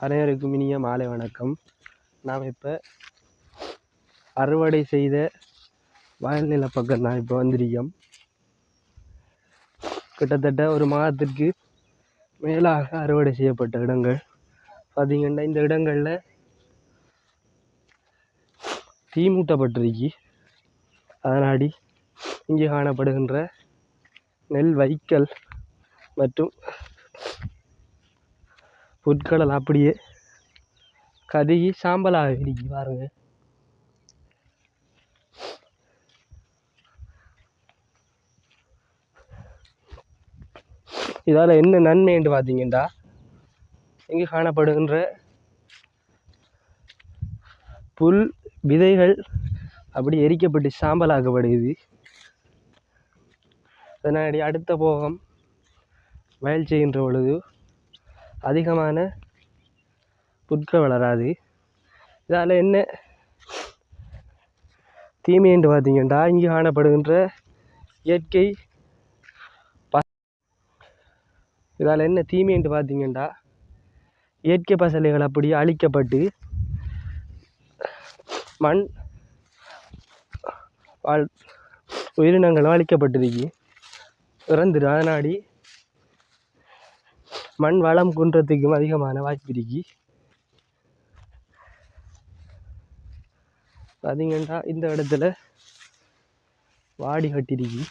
அனைவருக்கும் இனிய மாலை வணக்கம். நாம் இப்போ அறுவடை செய்த வயல்நில பக்கம் தான் இப்போ வந்திருக்கோம். கிட்டத்தட்ட ஒரு மாதத்திற்கு மேலாக அறுவடை செய்யப்பட்ட இடங்கள். பார்த்தீங்கன்னா இந்த இடங்களில் தீ மூட்டப்பட்டிருக்கு. அதனாடி இங்கே காணப்படுகின்ற நெல் வைக்கல் மற்றும் பொற்கடல் அப்படியே கருகி சாம்பலாக இருக்கு பாருங்க. இதால் என்ன நன்மை என்று பார்த்தீங்கன்னா இங்கே காணப்படுகின்ற புல் விதைகள் அப்படி எரிக்கப்பட்டு சாம்பலாக்கப்படுகிறது. அதனாடி அடுத்த போகம் வயல் செய்கின்ற பொழுது அதிகமான புற்கள் வளராது. இதால் என்ன? தீமை என்று பார்த்தீங்கன்னா இங்கு காணப்படுகின்ற இயற்கை இதால் என்ன தீமை என்று பார்த்தீங்கன்னா இயற்கை பசலைகள் அப்படியே அழிக்கப்பட்டு மண் வாழ் உயிரினங்களும் அழிக்கப்பட்டிருக்கு. இறந்துடும் அதனாடி மண் வளம் குன்றத்துக்கும் அதிகமான வாய்ப்பு இருக்கு. பார்த்தீங்கன்னா இந்த இடத்துல வாடி கட்டிருக்கு.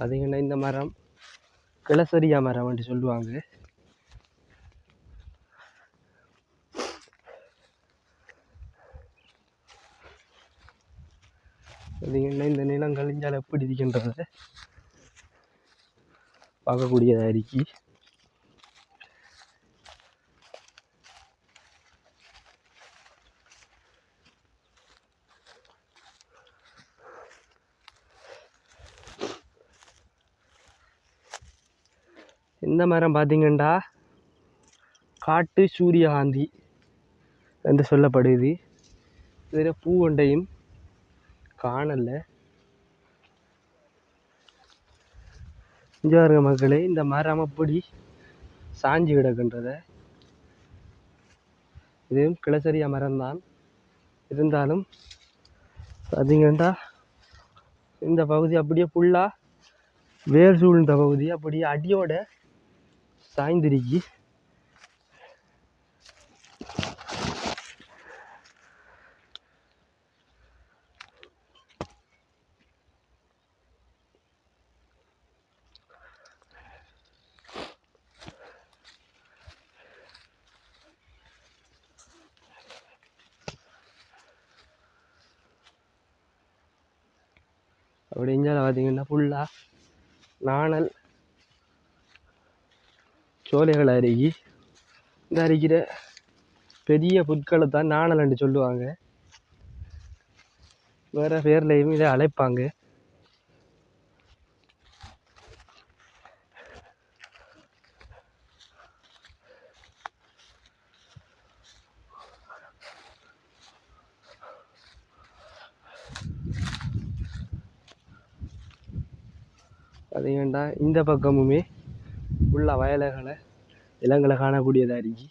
பார்த்தீங்கன்னா இந்த மரம் கிளசரியா மரம் என்று சொல்லுவாங்க. பார்த்தீங்கன்னா இந்த நிலம் கழிஞ்சால் எப்படி இருக்கின்றத பார்க்கக்கூடியதாக இருக்கு. இந்த மரம் பார்த்தீங்கன்னா காட்டு சூரியகாந்தி என்று சொல்லப்படுது. இதில் பூ ஒன்றையும் காணலை. இங்கே பாருங்க மக்களே இந்த மரம் அப்படி சாஞ்சு கிடக்கின்றத. இதுவும் கிளசரியா மரம்தான். இருந்தாலும் பார்த்தீங்கன்னா இந்த பகுதி அப்படியே ஃபுல்லாக வேர் சூழ்ந்த பகுதி அப்படியே அடியோட சாய்ந்திருக்கி. அப்படி இஞ்சால பார்த்தீங்கன்னா ஃபுல்லாக நாணல் சோலைகள் அருகி இந்த அருகிற பெரிய புற்களை தான் நாணலண்டு என்று சொல்லுவாங்க. வேறு பேர்லையும் இதை அழைப்பாங்க. பார்த்தீங்கன்னா இந்த பக்கமுமே உள்ள வயல்களை நிலங்களை காணக்கூடியதாக இருக்கு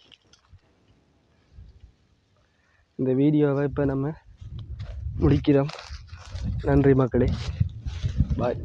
இந்த வீடியோவை இப்போ நம்ம முடிக்கிறோம். நன்றி மக்களே. பாய்.